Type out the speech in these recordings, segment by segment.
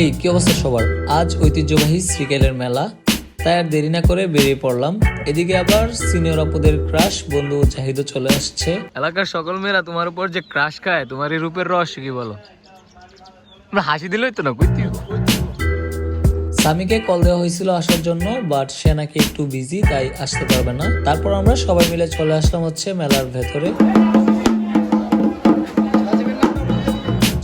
এই কি অবস্থা সবার? আজ ঐতিহ্যবাহী শ্রীকাইলের মেলা। তাই আর দেরি না করে বেরিয়ে পড়লাম। এদিকে আবার সিনিয়র আপুদের ক্রাশ বন্ধু জাহিদও চলে আসছে। এলাকার সকল মেয়েরা তোমার উপর যে ক্রাশ খায় তোমার এই রূপের রস কি বলো? আমরা হাসি দিলেই তো না কইতে স্বামীকে কল দেওয়া হয়েছিল আসার জন্য বাট সে নাকি একটু বিজি তাই আসতে পারবে না। তারপর আমরা সবাই মিলে চলে আসলাম হচ্ছে মেলার ভেতরে।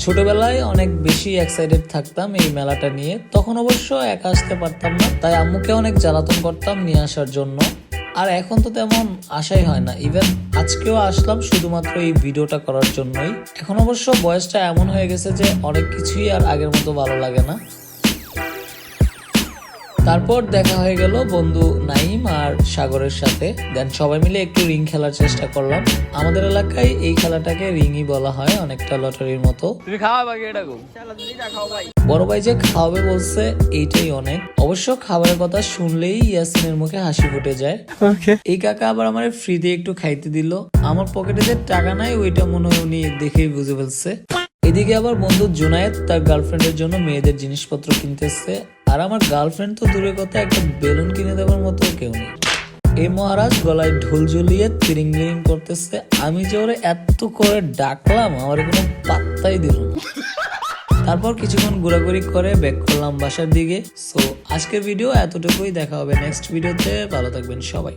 ছোটবেলায় অনেক বেশি এক্সাইটেড থাকতাম এই মেলাটা নিয়ে। তখন অবশ্য একা আসতে পারতাম না, তাই আম্মুকে অনেক জ্বালাতন করতাম নিয়ে আসার জন্য। আর এখন তো তেমন আশাই হয় না। ইভেন আজকেও আসলাম শুধুমাত্র এই ভিডিওটা করার জন্যই। এখন অবশ্য বয়সটা এমন হয়ে গেছে যে অনেক কিছুই আর আগের মতো ভালো লাগে না। তারপর দেখা হয়ে গেল বন্ধু নাইম আর সাগরের সাথে। দেন সবাই মিলে একটু রিং খেলার চেষ্টা করলাম। আমাদের এলাকায় এই খেলাটাকে রিংই বলা হয় অনেকটা লটারির মতো। তুমি খাওয়া বাকি এটা গো বড় ভাই যে খাওয়াবে বলছে এইটাই অনেক। অবশ্য খাবারের কথা শুনলেই ইয়াসিনের মুখে হাসি ফুটে যায়। এই কাকা আবার আমার ফ্রিতে একটু খাইতে দিল। আমার পকেটে যে টাকা নাই ওইটা মনে হয় উনি দেখেই বুঝে ফেলছে। এদিকে আবার বন্ধু জুনায়েদ তার গার্লফ্রেন্ডের জন্য মেয়েদের জিনিসপত্র কিনতেছে। আর আমার গার্লফ্রেন্ড তো দূরে কথা, একটা বেলুন কিনে দেওয়ার মতো কেউ নেই। এই মহারাজ গলায় ঢোল ঝুলিয়ে তিরিং গিরিং করতেছে। আমি যে ওরে এত করে ডাকলাম, আমার কোনো পাত্তাই দিল তারপর কিছুক্ষণ ঘোরাঘুরি করে ব্যাক করলাম বাসার দিকে। সো আজকের ভিডিও এতটুকুই, দেখা হবে নেক্সট ভিডিওতে ভালো থাকবেন সবাই।